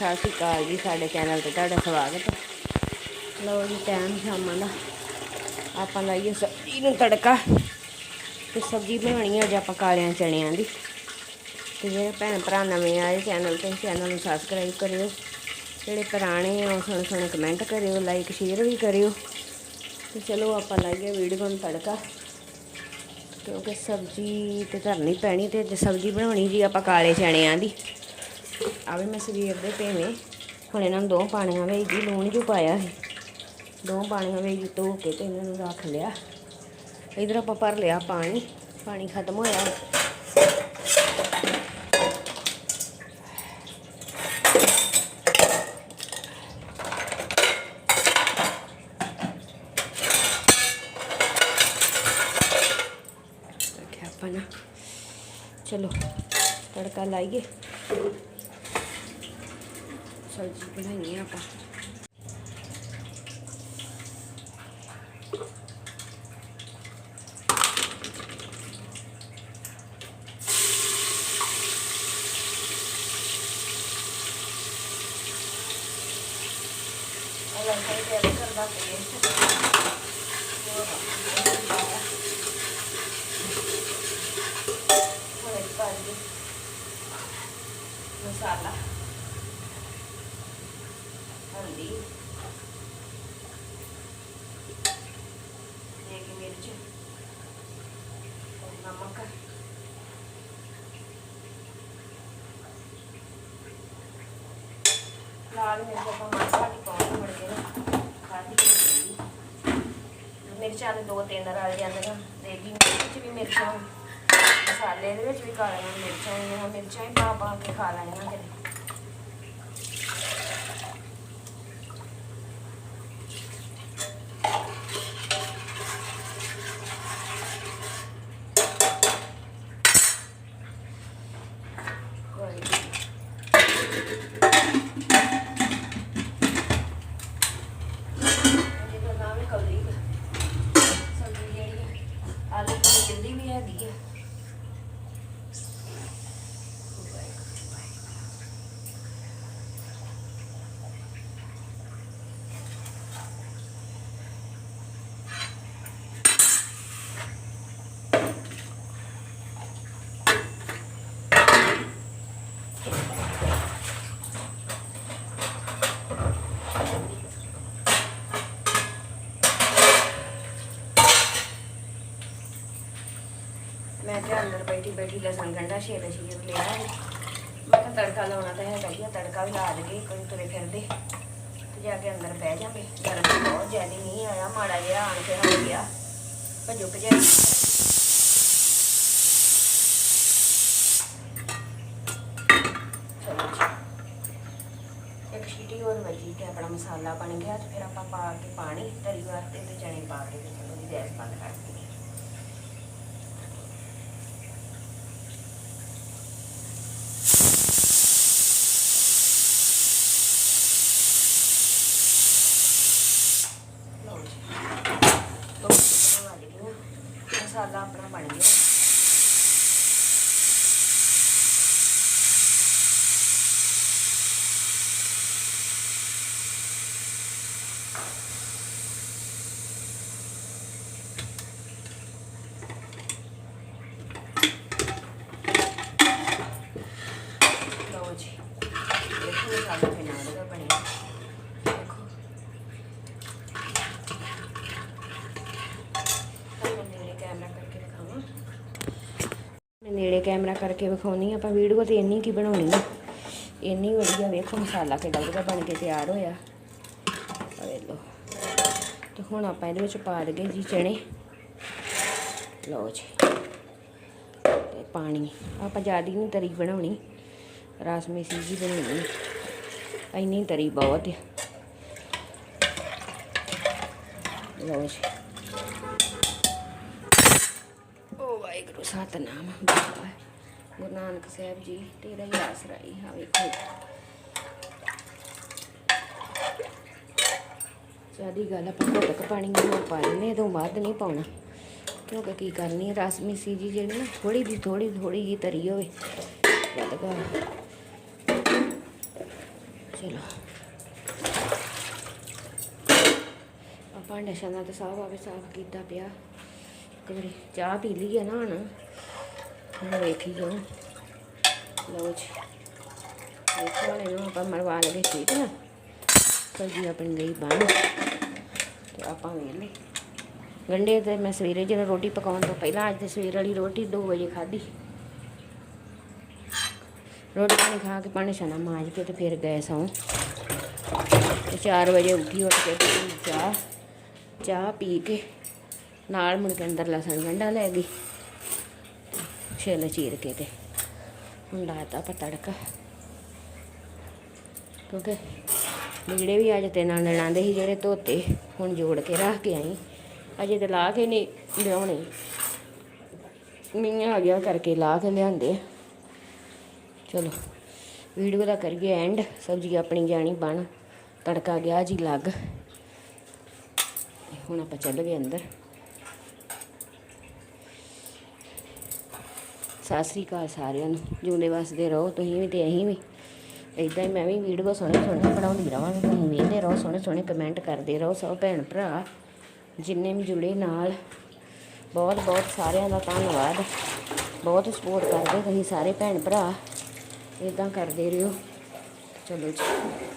ਸਤਿ ਸ਼੍ਰੀ ਅਕਾਲ ਜੀ ਸਾਡੇ ਚੈਨਲ ਤੇ ਤੁਹਾਡਾ ਸਵਾਗਤ ਲਓ ਜੀ ਟਾਈਮ ਸ਼ਾਮਾਂ ਦਾ। ਆਪਾਂ ਲਾਈਏ ਸਬਜ਼ੀ ਨੂੰ ਤੜਕਾ। ਤੇ ਸਬਜ਼ੀ ਬਣਾਉਣੀ ਹੈ ਅੱਜ ਆਪਾਂ ਕਾਲਿਆਂ ਚਣਿਆਂ ਦੀ। ਤੇ ਜਿਹੜੇ ਭੈਣ ਭਰਾ ਨਵੇਂ ਆਏ ਚੈਨਲ ਤੇ ਚੈਨਲ ਨੂੰ ਸਬਸਕ੍ਰਾਈਬ ਕਰਿਓ। ਜਿਹੜੇ ਪੁਰਾਣੇ ਆ ਉਹ ਸੁਣ ਸੁਣ ਕਮੈਂਟ ਕਰਿਓ ਲਾਈਕ ਸ਼ੇਅਰ ਵੀ ਕਰਿਓ। ਤੇ ਚਲੋ ਆਪਾਂ ਲਾਈਏ ਵੀਡੀਓ ਨੂੰ ਤੜਕਾ। ਕਿਉਂਕਿ ਸਬਜ਼ੀ ਤੇ ਧਰਨੀ ਪੈਣੀ ਤੇ ਅੱਜ ਸਬਜ਼ੀ ਬਣਾਉਣੀ ਜੀ ਆਪਾਂ ਕਾਲੇ ਚਣਿਆਂ ਦੀ। ਆਵੇ ਮੈਂ ਸਰੀਰ ਦੇ ਭੇਵੇਂ। ਹੁਣ ਇਹਨਾਂ ਨੂੰ ਦੋ ਪਾਣੀਆਂ ਵਿੱਚ ਜੀ, ਲੂਣ ਜੋ ਪਾਇਆ ਸੀ। ਦੋ ਪਾਣੀਆਂ ਵਿੱਚ ਧੋ ਕੇ ਤੇ ਇਹਨਾਂ ਨੂੰ ਰੱਖ ਲਿਆ। ਇਧਰ ਆਪਾਂ ਭਰ ਲਿਆ ਪਾਣੀ ਪਾਣੀ ਖਤਮ ਹੋਇਆ। ਰੱਖਿਆ ਆਪਾਂ ਨਾ। ਚਲੋ ਤੜਕਾ ਲਾਈਏ ਸਬਜ਼ੀ ਬਣਾਈਏ ਆਪਾਂ ਅਗਰ ਕੋਈ ਮਿਰਚਾਂ ਦੇ ਦੋ ਤਿੰਨ ਰਲ ਜਾਂਦੇ ਨਾ ਦੇਗੀ ਮਿਰਚ ਵੀ ਮਿਰਚਾਂ ਮਸਾਲੇ ਦੇ ਵਿੱਚ ਵੀ ਕਾਲੀਆਂ ਮਿਰਚਾਂ ਇਹ ਮਿਰਚਾਂ ਹੀ ਪਾ ਪਾ ਕੇ ਖਾ ਲੈਣਾ ਕਿਤੇ। ਮੈਂ ਤੇ ਅੰਦਰ ਬੈਠੀ ਬੈਠੀ ਲਸਣ ਗੰਢਾ ਛੇਲ ਛੇਲ ਲਿਆ ਹੈ। ਮੈਂ ਕਿਹਾ ਤੜਕਾ ਲਾਉਣਾ ਤਾਂ ਹੈਗਾ ਹੀ ਆ, ਤੜਕਾ ਵੀ ਲਾ ਦੇਗੇ ਕੋਈ ਤੁਰੇ ਫਿਰਦੇ। ਤੇ ਜਾ ਕੇ ਅੰਦਰ ਬਹਿ ਜਾਂਦੇ ਗਰਮੀ ਬਹੁਤ ਜ਼ਿਆਦਾ ਨਹੀਂ ਆਇਆ, ਮਾੜਾ ਜਿਹਾ ਆਣ ਕੇ ਹੋ ਗਿਆ। ਭਜੋ ਭਜਾਈ ਇੱਕ ਛੀਟੀ ਹੋਰ ਵੱਜੀ ਤੇ ਆਪਣਾ ਮਸਾਲਾ ਬਣ ਗਿਆ ਤੇ ਫਿਰ ਆਪਾਂ ਪਾ ਕੇ ਪਾਣੀ, ਤਰੀ ਵਾਸਤੇ ਤੇ ਚਣੇ ਪਾ ਕੇ ਤੇ ਚਲੋ ਗੈਸ ਬੰਦ ਕਰ ਦਈਏ ਲਓ ਜੀ ਦੋ ਸੀਟੀਆਂ ਵੱਜ ਗਈਆਂ ਮਸਾਲਾ ਆਪਣਾ ਬਣ ਗਿਆ ਲਓ ਜੀ ਦੇਖੋ ਮਸਾਲਾ ਕਿੰਨਾ ਵਧੀਆ ਬਣਿਆ ਦੇਖੋ ਤੁਹਾਨੂੰ ਨੇੜੇ ਕੈਮਰਾ ਕਰਕੇ ਦਿਖਾਵਾਂ ਮੈਂ ਕੈਮਰਾ ਕਰਕੇ ਵਿਖਾਉਣੀ ਆਪਾਂ ਵੀਡੀਓ ਤੇ ਇੰਨੀ ਕੀ ਬਣਾਉਣੀ ਆ। ਇੰਨੀ ਵਧੀਆ ਵੇਖੋ, ਮਸਾਲਾ ਕਿੱਡਾ ਵਧੀਆ ਬਣ ਕੇ ਤਿਆਰ ਹੋਇਆ। ਆ ਵੇਖ ਤੇ ਹੁਣ ਆਪਾਂ ਇਹਦੇ ਵਿੱਚ ਪਾ ਦਗੇ ਜੀ ਚਣੇ ਲਓ ਜੀ। ਤੇ ਪਾਣੀ। ਆਪਾਂ ਜ਼ਿਆਦਾ ਨਹੀਂ ਤਰੀ ਬਣਾਉਣੀ। ਰਸ ਮਿਸੀ ਜੀ ਬਣਾਉਣੀ। ਇੰਨੀ ਤਰੀ ਬਹੁਤ ਆ। ਲਓ ਜੀ। ਸਤਨਾਮ ਗੁਰੂ ਨਾਨਕ ਸਾਹਿਬ ਜੀ, ਤੇਰਾ ਹੀ ਆਸਰਾ ਹੀ ਵੇਖੋ। ਜਿਆਦੀ ਗੱਲ ਆਪਾਂ ਘੁੱਟ ਪਾਣੀ ਨੂੰ ਪਾ ਲੈਨੇ ਤੋਂ ਬਾਅਦ ਨਹੀਂ ਪਾਉਣਾ। ਕਿਉਂਕਿ ਕੀ ਕਰਨੀ ਹੈ ਰਸ ਮਿੱਸੀ ਜੀ ਜਿਹੜੀ ਨਾ ਥੋੜੀ ਦੀ ਥੋੜੀ ਥੋੜੀ ਜੀ ਤਰੀ ਹੋਵੇ। ਜਦ ਚਲੋ। ਆ ਭਾਂਡੇ ਸ਼ਾਨਾ ਤੇ ਸਾਫ਼ ਆਵੇ ਸਾਫ਼ ਕੀਤਾ ਪਿਆ। ਇੱਕ ਚਾਹ ਪੀ ਲਈ ਹੈ ਨਾ ਹੁਣ। ਹੁਣ ਵੇਖੀ ਜਾਓ ਲਓ ਜੀ। ਇਹ ਵਾਲੇ ਨੂੰ ਆਪਾਂ ਮਰਵਾ ਲਗੇ ਠੀਕ ਨਾ ਸਬਜ਼ੀ ਆਪਣੀ ਗਈ ਬਣ। ਤੇ ਆਪਾਂ ਵੇਲੇ ਗੰਡੇ ਤੇ ਮੈਂ ਸਵੇਰੇ ਜਦੋਂ ਰੋਟੀ ਪਕਾਉਣ ਤੋਂ ਪਹਿਲਾਂ ਅੱਜ ਤੇ ਸਵੇਰ ਵਾਲੀ ਰੋਟੀ 2 ਵਜੇ ਖਾਧੀ। ਰੋਟੀ ਪਾਣੀ ਖਾ ਕੇ ਪਾਣੀ ਛਾਣਾ ਮਾਜ ਕੇ ਤੇ ਫਿਰ ਗਏ ਸੌਂ। ਤੇ 4 ਵਜੇ ਉੱਠੀ, ਉੱਠ ਕੇ ਚਾਹ। ਚਾਹ ਪੀ ਕੇ ਨਾਲ ਮੁੜ ਕੇ ਅੰਦਰ ਲਸਣ ਗੰਡਾ ਲੈ ਗਈ। ਛਿੱਲ ਚੀਰ ਕੇ ਤੇ ਹੁਣ ਲਾਤਾ ਆਪਾਂ ਤੜਕਾ। ਕਿਉਂਕਿ ਲੀੜੇ ਵੀ ਅੱਜ ਤੇ ਨਾਲ ਨਣਾਂਦੇ ਸੀ ਜਿਹੜੇ ਧੋਤੇ, ਹੁਣ ਜੋੜ ਕੇ ਰੱਖ ਕੇ ਆਈ। ਅਜੇ ਤੇ ਲਾ ਕੇ ਨਹੀਂ ਲਿਆਉਣੇ। ਮੀਂਹ ਆ ਗਿਆ ਕਰਕੇ ਲਾ ਕੇ ਲਿਆਂਦੇ ਚਲੋ, ਵੀਡੀਓ ਦਾ ਕਰੀਏ ਐਂਡ ਸਬਜ਼ੀ ਆਪਣੀ ਜਾਣੀ ਬਣ। ਤੜਕਾ ਗਿਆ ਜੀ ਲੱਗ। ਹੁਣ ਆਪਾਂ ਚੱਲ ਗਏ ਅੰਦਰ। ਸਤਿ ਸ੍ਰੀ ਅਕਾਲ ਸਾਰਿਆਂ ਨੂੰ। ਜਿਉਂਦੇ ਵਸਦੇ ਰਹੋ, ਤੁਸੀਂ ਵੀ ਤੇ ਅਸੀਂ ਵੀ। ਇਦਾਂ ਹੀ ਮੈਂ ਵੀ ਵੀਡੀਓ ਸੋਹਣੇ ਸੋਹਣੇ ਬਣਾਉਂਦੀ ਰਵਾਂਗੀ, ਤੁਸੀਂ ਵੇਖਦੇ ਰਹੋ, ਸੋਹਣੇ ਸੋਹਣੇ ਕਮੈਂਟ ਕਰਦੇ ਰਹੋ ਸਭ ਭੈਣ ਭਰਾ। ਜਿੰਨੇ ਵੀ ਜੁੜੇ ਨਾਲ, ਬਹੁਤ ਬਹੁਤ ਸਾਰਿਆਂ ਦਾ ਧੰਨਵਾਦ। ਬਹੁਤ ਸਪੋਰਟ ਕਰਦੇ ਤੁਸੀਂ ਸਾਰੇ ਭੈਣ ਭਰਾ। ਇਦਾਂ ਕਰਦੇ ਰਹੋ ਚਲੋ ਜੀ।